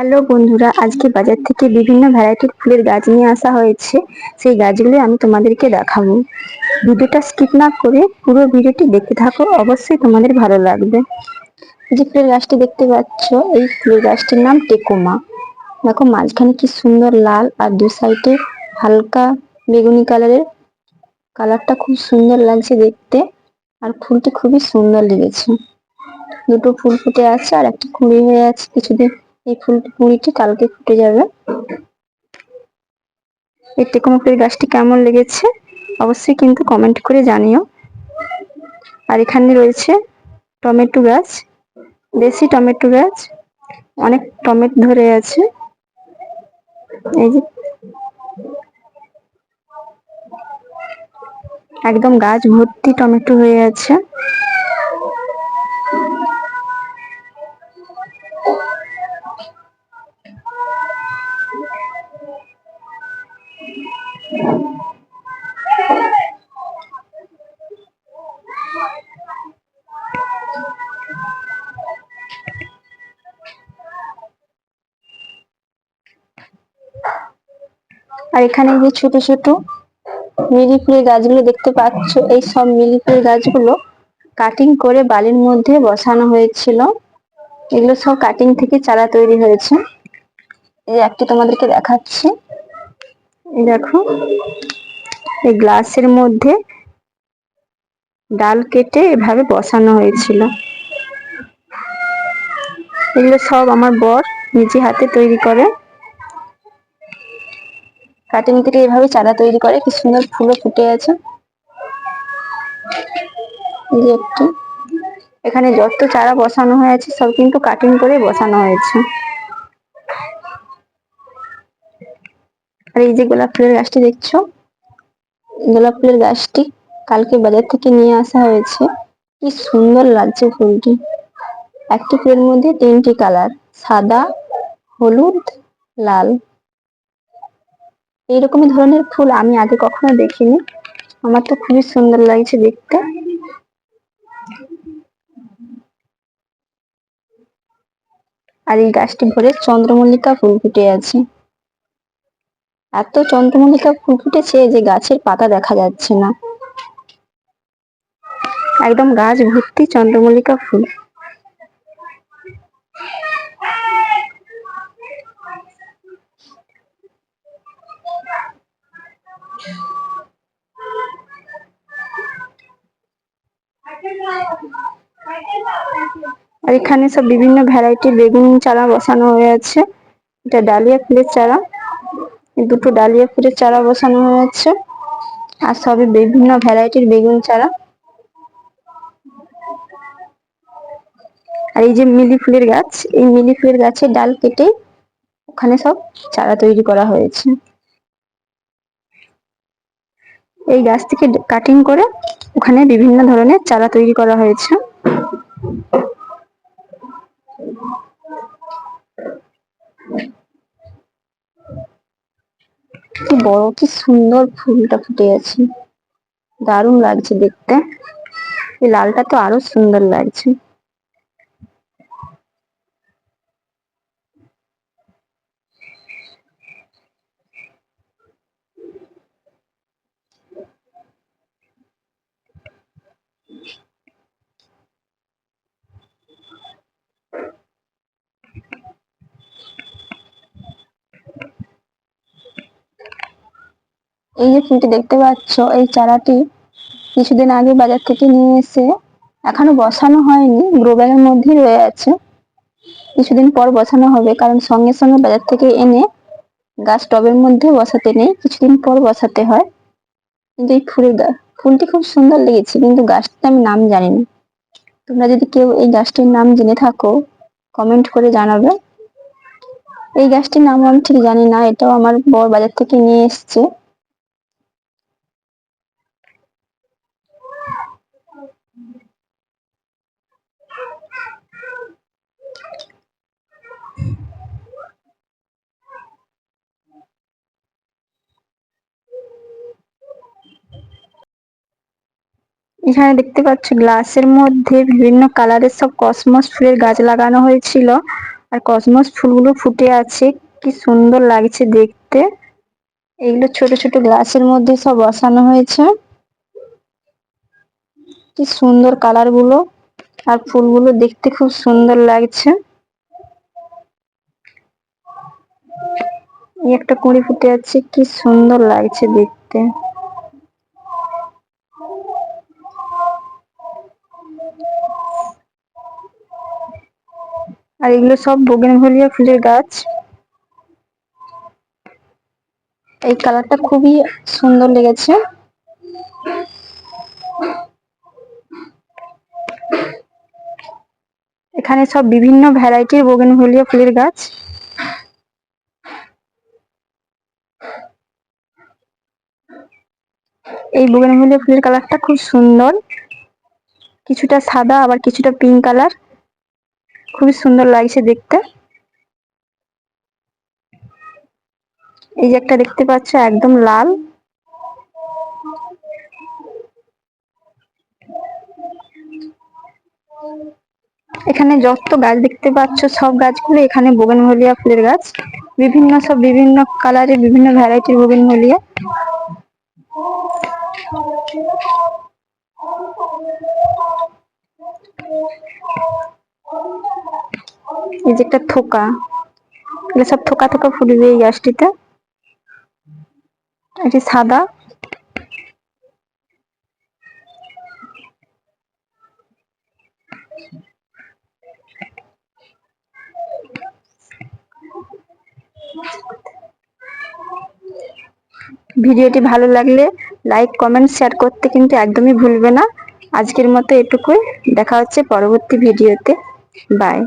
Hello বন্ধুরা, আজকে বাজার থেকে বিভিন্ন ভ্যারাইটির ফুলের গাছ নিয়ে আসা হয়েছে। সেই গাছগুলো আমি তোমাদেরকে দেখাবো। ভিডিওটা স্কিপ না করে পুরো ভিডিওটি দেখতে থাকো, অবশ্যই তোমাদের ভালো লাগবে। যে ফুলের গাছটি দেখতে পাচ্ছ, এই ফুলের গাছটির নাম টেকোমা। দেখো, মাঝখানে কি সুন্দর লাল আর দু সাইডে হালকা বেগুনি কালারের কালারটা খুব সুন্দর লাগছে দেখতে। আর ফুলটি খুবই সুন্দর লেগেছে। দুটো ফুল ফুটে আছে আর একটা কুড়ি হয়ে আছে, কিছুদিন এই ফুল কুড়িটি কালকে ফুটে যাবে। এই টেকোমা গাছটি কেমন লেগেছে অবশ্যই কিন্তু কমেন্ট করে জানিও। আর এখানে রয়েছে টমেটো গাছ, দেশি টমেটো গাছ, অনেক টমেটো ধরে আছে। এই যে একদম গাছ ভর্তি টমেটো হয়ে আছে। আর এখানে যে ছোট ছোট মিলি ফুলের গাছগুলো দেখতে পাচ্ছ, এই সব মিলি ফুলের গাছগুলো কাটিং করে বালির মধ্যে বসানো হয়েছিল। এগুলো সব কাটিং থেকে চারা তৈরি হয়েছে। এই একটি তোমাদেরকে দেখাচ্ছি। দেখো, এই গ্লাসের মধ্যে ডাল কেটে এভাবে বসানো হয়েছিল। এগুলো সব আমার বর নিজে হাতে তৈরি করে। কাটিং থেকে এভাবে চারা তৈরি করে। কি সুন্দর ফুলও ফুটে আছে। একটু। এখানে যত চারা বসানো হয়েছে, সব কিন্তু কাটিং করে বসানো হয়েছে। আর এই যে গোলাপ ফুলের গাছটি দেখছ? গোলাপ ফুলের গাছটি কালকে বাজার থেকে নিয়ে আসা হয়েছে। কি সুন্দর লাগছে ফুলটি। একটি ফুলের মধ্যে তিনটি কালার, সাদা, হলুদ, লাল। এইরকমই ধরনের ফুল আমি আগে কখনো দেখিনি। আমার তো খুবই সুন্দর লাগছে দেখতে। আর এই গাছটি ভরে চন্দ্রমল্লিকা ফুল ফুটে আছে। এত চন্দ্রমল্লিকা ফুল ফুটেছে যে গাছের পাতা দেখা যাচ্ছে না। একদম গাছ ভর্তি চন্দ্রমল্লিকা ফুল। আর এখানে সব বিভিন্ন ভ্যারাইটির বেগুন চারা বসানো হয়ে আছে। এটা ডালিয়া ফুলের চারা। দুটো ডালিয়া ফুলের চারা বসানো হয়েছে আর সবই বিভিন্ন ভ্যারাইটির বেগুন চারা। আর এই যে মিলি ফুলের গাছ, এই মিলি ফুলের গাছের ডাল কেটে ওখানে সব চারা তৈরি করা হয়েছে। এই গাছ থেকে কাটিং করে ওখানে বিভিন্ন ধরনের চারা তৈরি করা হয়েছে। কি বড়, কি সুন্দর ফুলটা ফুটে আছে। দারুণ লাগছে দেখতে। লালটা তো আরও সুন্দর লাগছে। এই যে ফুলটি দেখতে পাচ্ছ, এই চারাটি কিছুদিন আগে বাজার থেকে নিয়ে এসে এখনও বসানো হয়নি গ্রো ব্যাগের মধ্যেই রয়ে আছে। কিছুদিন পর বসানো হবে, কারণ সঙ্গে সঙ্গে বাজার থেকে এনে গাছ টবের মধ্যে বসাতে নেই, কিছুদিন পর বসাতে হয়। কিন্তু এই ফুলের ফুলটি খুব সুন্দর লেগেছে, কিন্তু গাছটির আমি নাম জানি না তোমরা যদি কেউ এই গাছটির নাম জেনে থাকো কমেন্ট করে জানাবে। এই গাছটির নাম আমি ঠিক জানি না, এটাও আমার বর বাজার থেকে নিয়ে এসছে। এখানে দেখতে পাচ্ছ গ্লাসের মধ্যে বিভিন্ন কালারের সব কসমস ফুলের গাছ লাগানো হয়েছিল। আর কসমস ফুলগুলো ফুটে আছে। কি সুন্দর লাগছে দেখতে। এগুলো ছোট ছোট গ্লাসের মধ্যে সব বসানো হয়েছে। কি সুন্দর কালারগুলো আর ফুলগুলো দেখতে খুব সুন্দর লাগছে। একটা কুঁড়ি ফুটে আছে, কি সুন্দর লাগছে দেখতে। আর এগুলো সব বোগেনভেলিয়া ফুলের গাছ। এই কালারটা খুবই সুন্দর লেগেছে। এখানে সব বিভিন্ন ভ্যারাইটির বোগেনভেলিয়া ফুলের গাছ। এই বোগেনভেলিয়া ফুলের কালারটা খুব সুন্দর। কিছুটা সাদা, আবার কিছুটা পিঙ্ক কালার। খুবই সুন্দর লাগছে দেখতে। এই যে একটা দেখতে পাচ্ছ, একদম লাল। এখানে যত গাছ দেখতে পাচ্ছ, সব গাছগুলো এখানে বোগেনভেলিয়া ফুলের গাছ। বিভিন্ন সব, বিভিন্ন কালারের, বিভিন্ন ভ্যারাইটির বোগেনভেলিয়া। এই যে একটা থোকা, এগুলো সব থোকা থোকা ফুটবে এই গাছটিতে। এটি সাদা। ভিডিওটি ভালো লাগলে লাইক কমেন্ট শেয়ার করতে কিন্তু একদমই ভুলবে না। আজকের মতো এটুকুই। দেখা হচ্ছে পরবর্তী ভিডিওতে। বাই